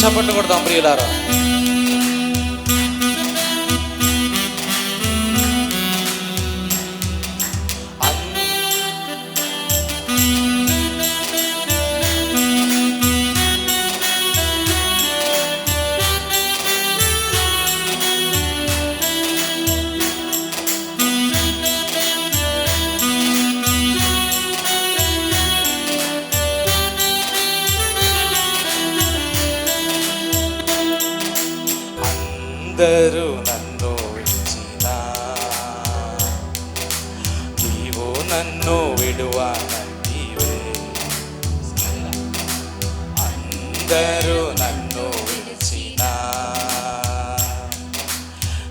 చప్పట్లు కొడదాం ప్రియులారా. ఇద్దరు నన్ను విడిచిన.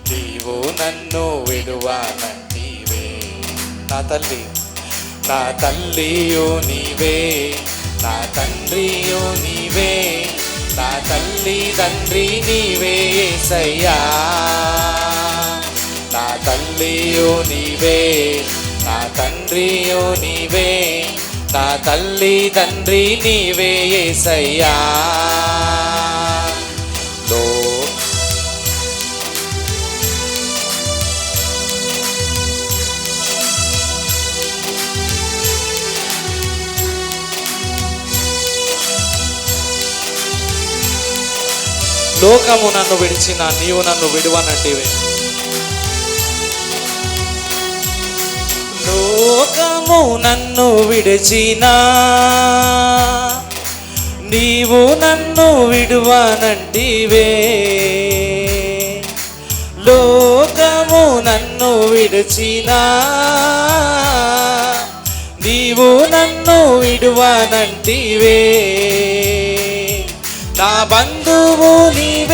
నీవు నన్ను విడువనంటివే నా తల్లి. నా తల్లియో నీవే నా తండ్రియో నీవే నా తల్లి తండ్రి నీవే సయ్యా నా తల్లియో నీవే నా తండ్రియో నీవే నా తల్లి తండ్రి నీవే ఏసయ్యా. లో లోకము నన్ను విడిచిన నీవు నన్ను విడువనంటివే. లోకము నన్ను విడిచినా. నీవు నన్ను విడువానంటివే. లోకము నన్ను విడిచినా. నీవు నన్ను విడువానంటివే. నా బంధువు నీవే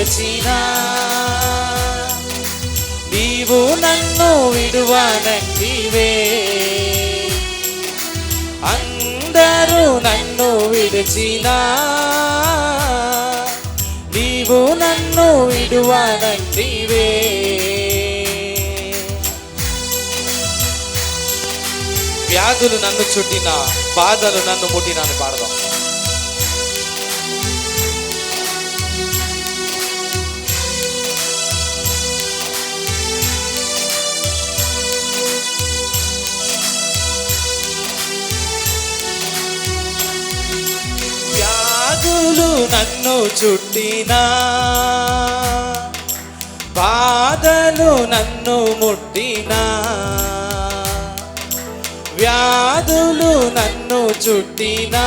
విడిచినా నీవు నన్ను విడువనంటివే. అందరూ నన్ను విడిచినా. నీవు నన్ను విడువనంటివే. వ్యాధులు నన్ను చుట్టిన బాధలు నన్ను ముట్టినాను పాడదాం. వ్యాధులు నన్ను చుట్టినా? బాధలు నన్ను ముట్టినా? వ్యాధులు నన్ను చుట్టినా?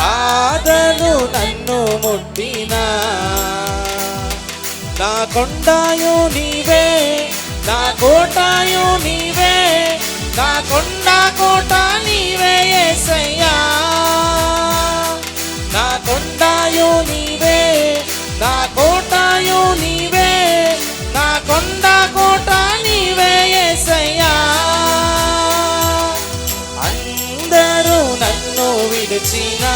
బాధలు నన్ను ముట్టినా? నా కొండాయో నీవే నా కోటాయో నీవే నా కొండ కోట నీవే యేసయ్యా నా కొండాయు నీవే నా కోటాయు నీవే నా కొండ కోట నీవే యేసయ్యా అందరూ నన్ను విడిచినా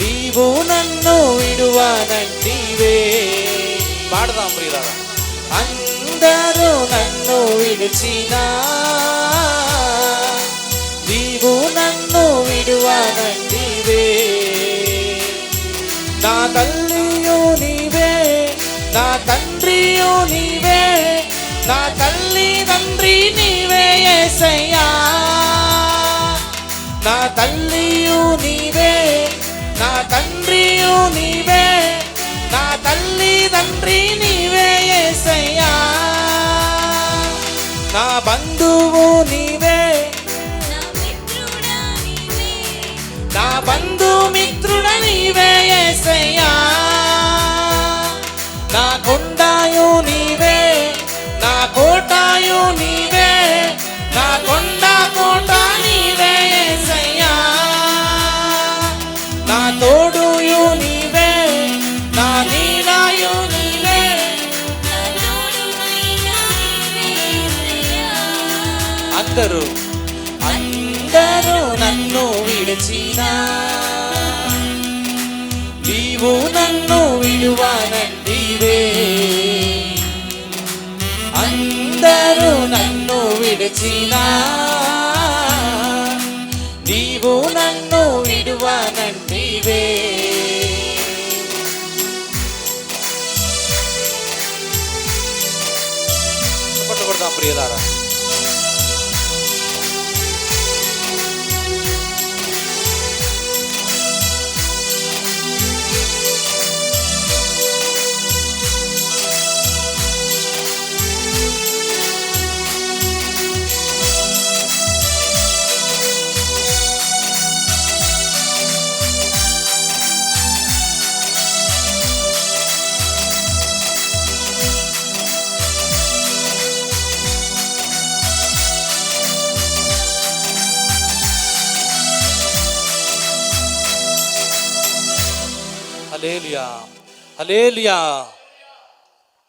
నీవు నన్ను విడువానంటివే. పాడదాం ప్రియులారా. అందరూ నన్ను విడిచినా. నీవు నన్ను విడువనండివే నా తల్లియో నీవే నా తండ్రియో నీవే నా తల్లి తండ్రి నీవే యేసయ్యా నా తల్లియు నీవే నా తండ్రియు నీవే నా తల్లి తండ్రి నీవే యేసయ్యా నా బంధువు నీవే. నా మిత్రుడా నీవే. నా అందరూ అందరూ నన్ను విడిచిన. నీవు నన్ను విడువానంటివే అందరూ నన్ను విడిచిన. నీవు నన్ను విడువానంటివే చప్పట్లు కొడదాం ప్రియులారా హలేలియా హలేలియా